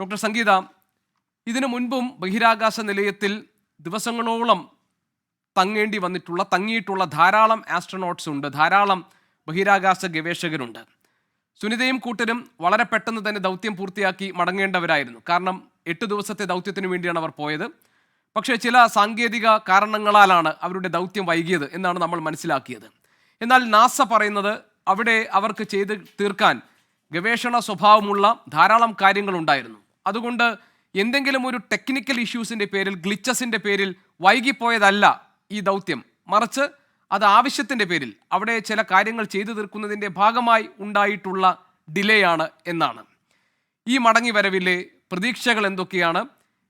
Doctor സംഗീത ഇതിനു മുൻപും ബഹിരാകാശ നിലയത്തിൽ ദിവസങ്ങളോളം തങ്ങേണ്ടി വന്നിട്ടുള്ള തങ്ങിയിട്ടുള്ള ധാരാളം ആസ്ട്രോനോട്ട്സ് ഉണ്ട് ധാരാളം ബഹിരാകാശ ഗവേഷകരുണ്ട്. സുനിതയും കൂട്ടരും വളരെ പെട്ടെന്ന് തന്നെ ദൗത്യം പൂർത്തിയാക്കി മടങ്ങേണ്ടവരായിരുന്നു. കാരണം എട്ട് ദിവസത്തെ ദൗത്യത്തിന് വേണ്ടിയാണ് അവർ പോയത്. പക്ഷേ ചില സാങ്കേതിക കാരണങ്ങളാലാണ് അവരുടെ ദൗത്യം വൈകിയത് എന്നാണ് നമ്മൾ മനസ്സിലാക്കിയത്. എന്നാൽ നാസ പറയുന്നത് അവിടെ അവർക്ക് ചെയ്ത് തീർക്കാൻ ഗവേഷണ സ്വഭാവമുള്ള ധാരാളം കാര്യങ്ങളുണ്ടായിരുന്നു. അതുകൊണ്ട് എന്തെങ്കിലും ഒരു ടെക്നിക്കൽ ഇഷ്യൂസിന്റെ പേരിൽ ഗ്ലിച്ചസിന്റെ പേരിൽ വൈകിപ്പോയതല്ല ഈ ദൗത്യം. മറിച്ച് അത് ആവശ്യത്തിന്റെ പേരിൽ അവിടെ ചില കാര്യങ്ങൾ ചെയ്തു തീർക്കുന്നതിന്റെ ഭാഗമായി ഉണ്ടായിട്ടുള്ള ഡിലേ ആണ് എന്നാണ്. ഈ മടങ്ങി വരവിലെ പ്രതീക്ഷകൾ എന്തൊക്കെയാണ്?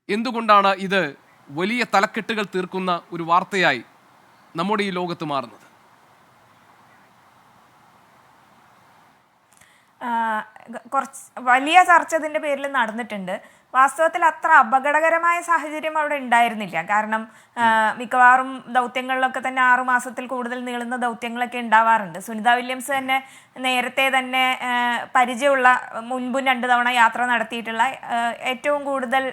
എന്തുകൊണ്ടാണ് ഇത് വലിയ തലക്കെട്ടുകൾ തീർക്കുന്ന ഒരു വാർത്തയായി നമ്മുടെ ഈ ലോകത്ത് മാറുന്നത് ആ, ഗ- കുറച്ച് വലിയ ചർച്ച ഇതിന്റെ പേരിൽ നടന്നിട്ടുണ്ട്. വാസ്തവത്തിൽ അത്ര അപകടകരമായ സാഹചര്യം അവിടെ ഉണ്ടായിരുന്നില്ല. കാരണം മിക്കവാറും ദൗത്യങ്ങളിലൊക്കെ തന്നെ ആറു മാസത്തിൽ കൂടുതൽ നീളുന്ന ദൗത്യങ്ങളൊക്കെ ഉണ്ടാവാറുണ്ട്. സുനിത വില്യംസ് തന്നെ നേരത്തെ തന്നെ പരിചയമുള്ള മുൻപും രണ്ട് തവണ യാത്ര നടത്തിയിട്ടുള്ള ഏറ്റവും കൂടുതൽ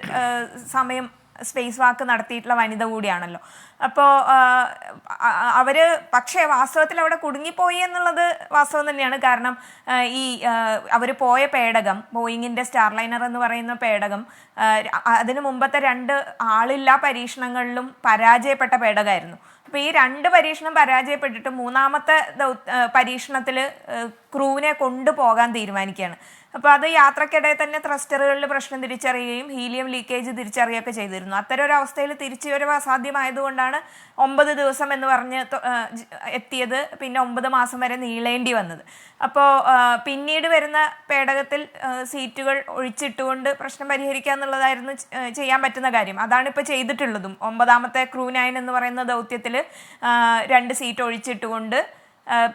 സമയം സ്പേസ് വാക്ക് നടത്തിയിട്ടുള്ള വനിത കൂടിയാണല്ലോ. അപ്പോൾ അവർ പക്ഷേ വാസ്തവത്തിൽ അവിടെ കുടുങ്ങിപ്പോയി എന്നുള്ളത് വാസ്തവം തന്നെയാണ്. കാരണം ഈ അവർ പോയ പേടകം ബോയിങ്ങിന്റെ സ്റ്റാർലൈനർ എന്ന് പറയുന്ന പേടകം അതിന് അതിനു മുമ്പത്തെ രണ്ട് ആളില്ലാ പരീക്ഷണങ്ങളിലും പരാജയപ്പെട്ട പേടകമായിരുന്നു. അപ്പോൾ ഈ രണ്ട് പരീക്ഷണം പരാജയപ്പെട്ടിട്ട് മൂന്നാമത്തെ പരീക്ഷണത്തിൽ ക്രൂവിനെ കൊണ്ടുപോകാൻ തീരുമാനിക്കുകയാണ്. അപ്പോൾ അത് യാത്രക്കിടയിൽ തന്നെ ത്രസ്റ്ററുകളിൽ പ്രശ്നം തിരിച്ചറിയുകയും ഹീലിയം ലീക്കേജ് തിരിച്ചറിയുകയൊക്കെ ചെയ്തിരുന്നു. അത്തരം ഒരു അവസ്ഥയിൽ തിരിച്ചു വരവ് അസാധ്യമായതുകൊണ്ടാണ് ഒമ്പത് ദിവസം എന്ന് പറഞ്ഞ് എത്തിയത്. പിന്നെ ഒമ്പത് മാസം വരെ നീളേണ്ടി വന്നത്. അപ്പോൾ പിന്നീട് വരുന്ന പേടകത്തിൽ സീറ്റുകൾ ഒഴിച്ചിട്ടുകൊണ്ട് പ്രശ്നം പരിഹരിക്കുക എന്നുള്ളതായിരുന്നു ചെയ്യാൻ പറ്റുന്ന കാര്യം. അതാണ് ഇപ്പോൾ ചെയ്തിട്ടുള്ളതും. ഒമ്പതാമത്തെ ക്രൂ നയൻ എന്ന് പറയുന്ന ദൗത്യത്തിൽ രണ്ട് സീറ്റ് ഒഴിച്ചിട്ടുകൊണ്ട്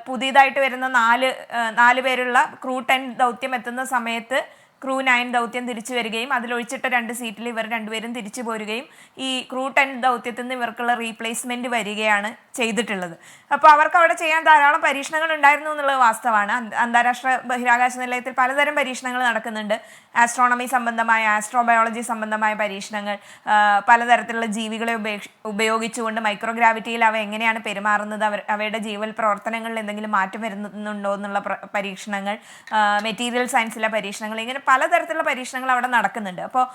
പുതിയതായിട്ട് വരുന്ന നാല് നാല് പേരുള്ള ക്രൂ ടെൻ ദൗത്യം എത്തുന്ന സമയത്ത് ക്രൂ നയൻ ദൗത്യം തിരിച്ചു വരികയും അതിലൊഴിച്ചിട്ട രണ്ട് സീറ്റിൽ ഇവർ രണ്ടുപേരും തിരിച്ചു പോരുകയും ഈ ക്രൂ ടെൻ ദൗത്യത്തിൽ നിന്ന് ഇവർക്കുള്ള റീപ്ലേസ്മെന്റ് വരികയാണ് ചെയ്തിട്ടുള്ളത്. അപ്പോൾ അവർക്ക് അവിടെ ചെയ്യാൻ ധാരാളം പരീക്ഷണങ്ങൾ ഉണ്ടായിരുന്നു എന്നുള്ളത് വാസ്തവമാണ്. അന്താരാഷ്ട്ര ബഹിരാകാശ നിലയത്തിൽ പലതരം പരീക്ഷണങ്ങൾ നടക്കുന്നുണ്ട്. ആസ്ട്രോണമി സംബന്ധമായ ആസ്ട്രോബയോളജി സംബന്ധമായ പരീക്ഷണങ്ങൾ പലതരത്തിലുള്ള ജീവികളെ ഉപയോഗിച്ചുകൊണ്ട് മൈക്രോഗ്രാവിറ്റിയിൽ അവ എങ്ങനെയാണ് പെരുമാറുന്നത് അവർ അവയുടെ ജീവൽ പ്രവർത്തനങ്ങളിൽ എന്തെങ്കിലും മാറ്റം വരുന്നുണ്ടോ എന്നുള്ള പരീക്ഷണങ്ങൾ മെറ്റീരിയൽ സയൻസിലെ പരീക്ഷണങ്ങൾ ഇങ്ങനെ പലതരത്തിലുള്ള പരീക്ഷണങ്ങൾ അവിടെ നടക്കുന്നുണ്ട്. അപ്പോൾ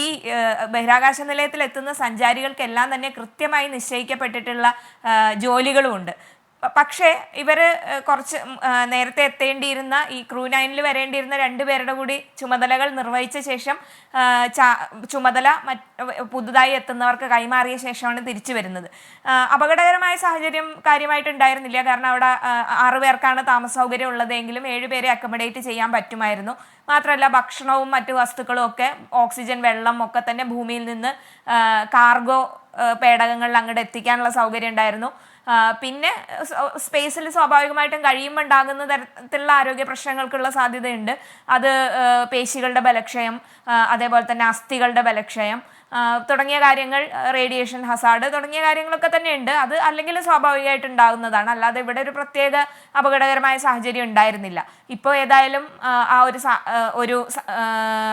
ഈ ബഹിരാകാശ നിലയത്തിൽ എത്തുന്ന സഞ്ചാരികൾക്കെല്ലാം തന്നെ കൃത്യമായി നിശ്ചയിക്കപ്പെട്ടിട്ടുള്ള ജോലികളുമുണ്ട്. പക്ഷേ ഇവർ കുറച്ച് നേരത്തെ എത്തേണ്ടിയിരുന്ന ഈ ക്രൂ നയനിൽ വരേണ്ടിയിരുന്ന രണ്ടുപേരുടെ കൂടി ചുമതലകൾ നിർവഹിച്ച ശേഷം ചുമതല പുതുതായി എത്തുന്നവർക്ക് കൈമാറിയ ശേഷമാണ് തിരിച്ചു വരുന്നത്. അപകടകരമായ സാഹചര്യം കാര്യമായിട്ടുണ്ടായിരുന്നില്ല. കാരണം അവിടെ ആറു പേർക്കാണ് താമസ സൗകര്യം ഉള്ളതെങ്കിലും ഏഴുപേരെ അക്കോമഡേറ്റ് ചെയ്യാൻ പറ്റുമായിരുന്നു. മാത്രമല്ല ഭക്ഷണവും മറ്റു വസ്തുക്കളും ഒക്കെ ഓക്സിജൻ വെള്ളം ഒക്കെ തന്നെ ഭൂമിയിൽ നിന്ന് കാർഗോ പേടകങ്ങളിൽ അങ്ങോട്ട് എത്തിക്കാനുള്ള സൗകര്യം ഉണ്ടായിരുന്നു. പിന്നെ സ്പേസിൽ സ്വാഭാവികമായിട്ടും കഴിയുമ്പോൾ ഉണ്ടാകുന്ന തരത്തിലുള്ള ആരോഗ്യ പ്രശ്നങ്ങൾക്കുള്ള സാധ്യതയുണ്ട്. അത് പേശികളുടെ ബലക്ഷയം അതേപോലെ തന്നെ അസ്ഥികളുടെ ബലക്ഷയം തുടങ്ങിയ കാര്യങ്ങൾ റേഡിയേഷൻ ഹസാർഡ് തുടങ്ങിയ കാര്യങ്ങളൊക്കെ തന്നെ ഉണ്ട് അത് അല്ലെങ്കിൽ സ്വാഭാവികമായിട്ട് ഉണ്ടാകുന്നതാണ് അല്ലാതെ ഇവിടെ ഒരു പ്രത്യേക അപകടകരമായ സാഹചര്യം ഉണ്ടായിരുന്നില്ല. ഇപ്പോൾ ഏതായാലും ആ, ഒരു ഒരു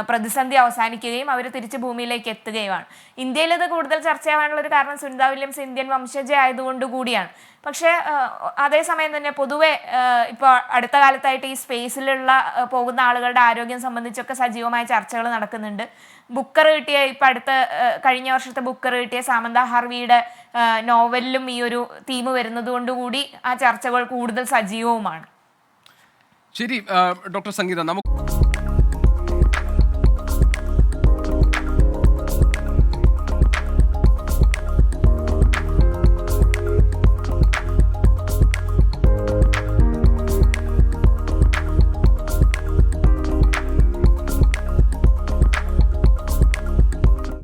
പ്രതിസന്ധി അവസാനിക്കുകയും അവർ തിരിച്ച് ഭൂമിയിലേക്ക് എത്തുകയുമാണ്. ഇന്ത്യയിൽ ഇത് കൂടുതൽ ചർച്ചയാവാനുള്ള ഒരു കാരണം സുനിത വില്യംസ് ഇന്ത്യൻ വംശജ ആയതുകൊണ്ട് കൂടിയാണ്. പക്ഷേ അതേസമയം തന്നെ പൊതുവെ ഇപ്പോൾ അടുത്ത കാലത്തായിട്ട് ഈ സ്പേസിലുള്ള പോകുന്ന ആളുകളുടെ ആരോഗ്യം സംബന്ധിച്ചൊക്കെ സജീവമായ ചർച്ചകൾ നടക്കുന്നുണ്ട്. ബുക്കർ കിട്ടിയ ഇപ്പം അടുത്ത കഴിഞ്ഞ വർഷത്തെ ബുക്കർ കിട്ടിയ സാമന്ത ഹാർവിയുടെ നോവലിലും ഈ ഒരു തീം വരുന്നതുകൊണ്ടുകൂടി ആ ചർച്ചകൾ കൂടുതൽ സജീവവുമാണ്. ശരി ഡോക്ടർ സംഗീത നമുക്ക്